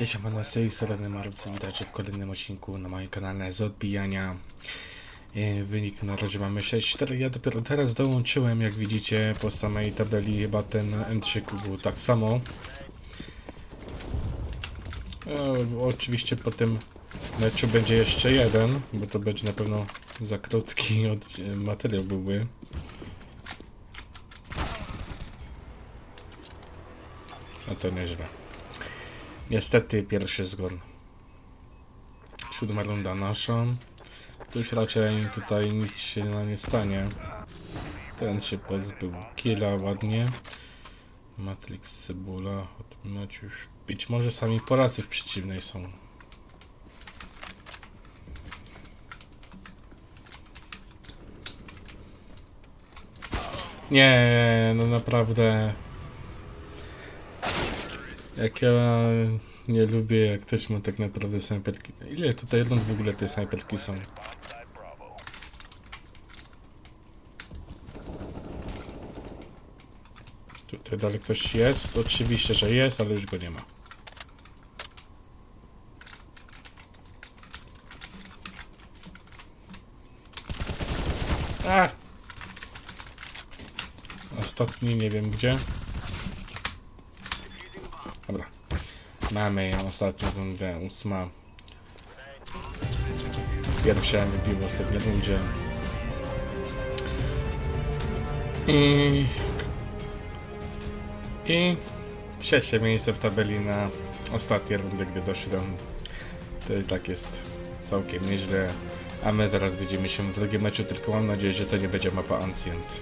Cześć, mam z tej strony Marcy, w kolejnym odcinku na moim kanale z odbijania. E, Wynik na razie mamy 6-4, ja dopiero teraz dołączyłem, jak widzicie po samej tabeli chyba ten N3 był tak samo. E, oczywiście po tym meczu będzie jeszcze jeden, bo to będzie na pewno za krótki od, materiał byłby. No to nieźle. Niestety pierwszy zgon. Siódma runda nasza. Tu już raczej tutaj nic się nam nie stanie. Ten się pozbył killa ładnie. Matrix Cebula. Odmać już. Być może sami Polacy w przeciwnej są. Nie, no naprawdę. Jak ja nie lubię, jak ktoś ma tak naprawdę snajperki. Ile tutaj jedną w ogóle te snajperki są? Tutaj dalej ktoś jest? Oczywiście, że jest, ale już go nie ma. A! Ostatni nie wiem gdzie. Dobra. Mamy ją ostatnią rundę, ósma. Pierwsza MVP w ostatniej rundzie. I... I... Trzecie miejsce w tabeli na ostatniej rundy, gdy doszedłem. To i tak jest całkiem nieźle. A my zaraz widzimy się w drugim meczu, tylko mam nadzieję, że to nie będzie mapa Ancient.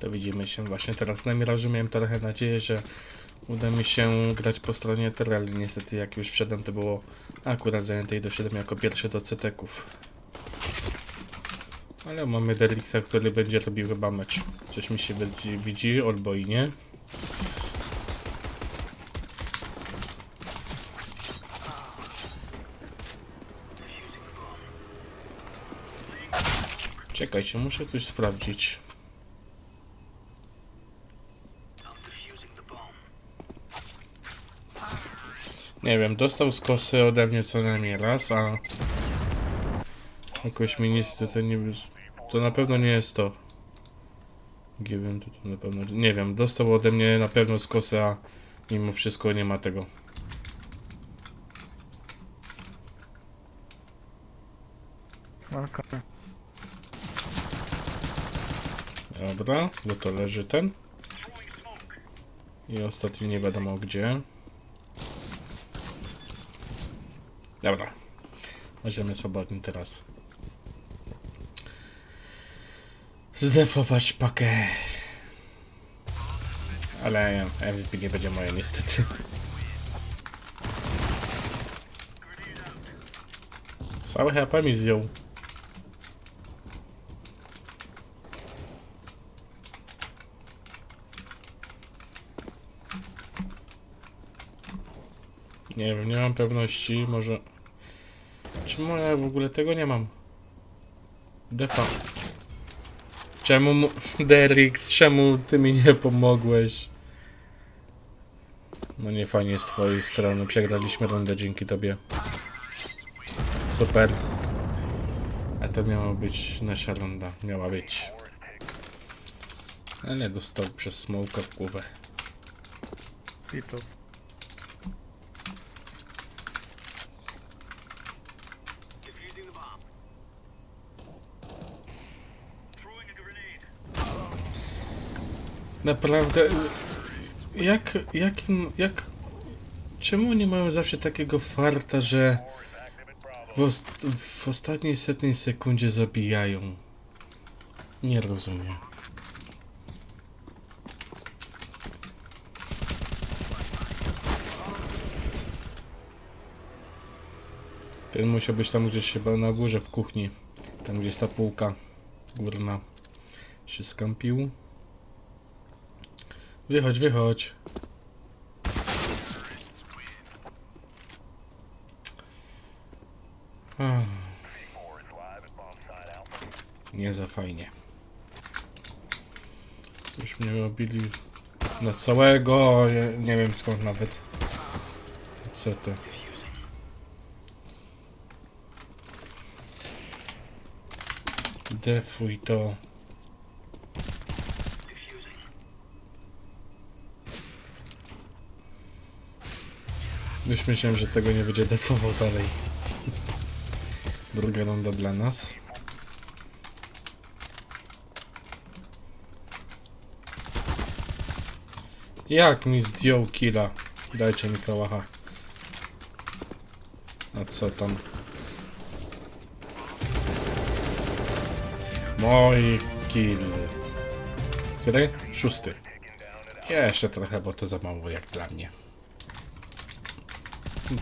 To widzimy się właśnie teraz na Mirażu. Miałem trochę nadzieję, że uda mi się grać po stronie Terra, ale niestety jak już wszedłem, to było akurat zajęte i doszedłem jako pierwszy do ceteków. Ale mamy Delixa, który będzie robił chyba mecz. Coś mi się widzi, widzi albo i nie. Czekajcie, muszę coś sprawdzić. Nie wiem, dostał z kosy ode mnie co najmniej raz, a jakoś mi nic tutaj nie To na pewno nie jest to. Nie wiem, to, to na pewno. Nie wiem, dostał ode mnie na pewno z kosy, a mimo wszystko nie ma tego. Okej. Dobra, bo to leży ten. I ostatni nie wiadomo gdzie. Dobra. Możemy swobodnie teraz zdefować pakę. Ale MVP nie będzie moje niestety. Cały HP mi zdjął. Nie wiem, nie mam pewności, może... Czemu ja w ogóle tego nie mam? Defa. Czemu mu... Derix, czemu ty mi nie pomogłeś? No nie fajnie z twojej strony, przegraliśmy rundę dzięki tobie. Super. A to miała być nasza runda, miała być. Ale dostał przez smoka w głowę. I to. Naprawdę, jak, jakim, jak, czemu oni mają zawsze takiego farta, że w, w ostatniej setnej sekundzie zabijają? Nie rozumiem. Ten musiał być tam gdzieś chyba na górze w kuchni. Tam gdzie jest ta półka górna. Się skampił. Wychodź, wychodź. Ach. Nie za fajnie. Już mnie robili na całego, nie, wiem skąd nawet. CT. Defuj to. Już myślałem, że tego nie będzie defował dalej. Druga runda dla nas. Jak mi zdjął killa? Dajcie mi kałacha. A co tam? Mój kill. Który? Szósty. Jeszcze trochę, bo to za mało jak dla mnie.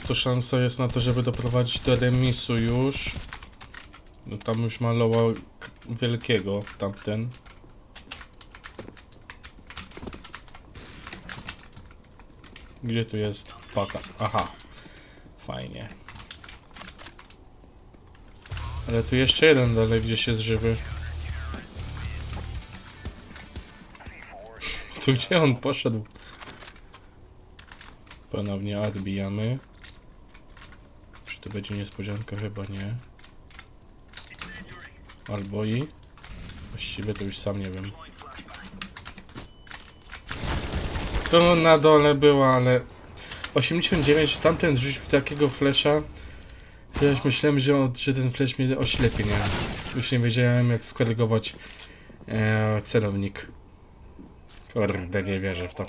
To szansa jest na to, żeby doprowadzić do remisu już. No tam już malował wielkiego tamten. Gdzie tu jest paka? Aha. Fajnie. Ale tu jeszcze jeden dalej gdzieś jest żywy. Tu gdzie on poszedł? Ponownie odbijamy. To będzie niespodzianka? Chyba nie. Albo i. Właściwie to już sam nie wiem. To na dole było, ale 89 tamten rzucił takiego flesza. że już myślałem, że, on- że ten flash mnie oślepi, nie? Już nie wiedziałem jak skorygować e, celownik. Kurde, nie wierzę w to.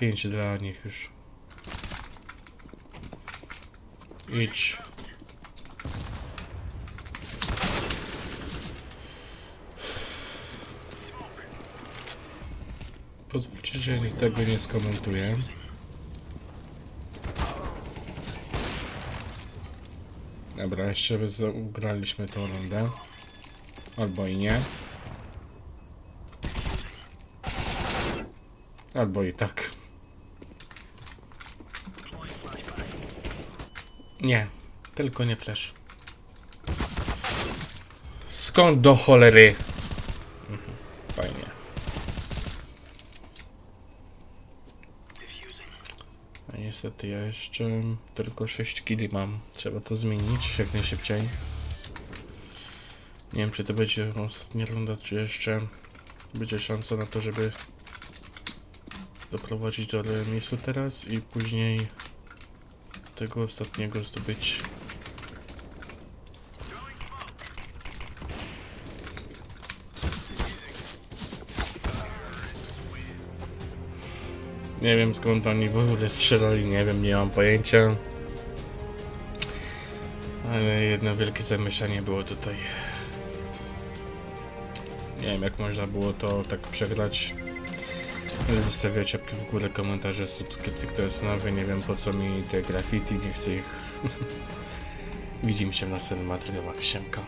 5 dla nich już. Idź. Pozwólcie, że nic tego nie skomentuję. Dobra, jeszcze ugraliśmy tą rundę. Albo i nie. Albo i tak. Nie, tylko nie flash. Skąd do cholery? Mhm, Fajnie. A niestety ja jeszcze tylko 6 kili mam. Trzeba to zmienić jak najszybciej. Nie wiem czy to będzie ostatnia runda, czy jeszcze będzie szansa na to, żeby doprowadzić do remisu teraz i później tego ostatniego zdobyć. Nie wiem skąd oni w ogóle strzelali, nie wiem, nie mam pojęcia. Ale jedno wielkie zamieszanie było tutaj. Nie wiem jak można było to tak przegrać. Ale Zostawiać łapki w górę, komentarze, subskrypcje, kto jest nowy. Nie wiem po co mi te graffiti, nie chcę ich. Widzimy się w następnym materiałach. Siemka.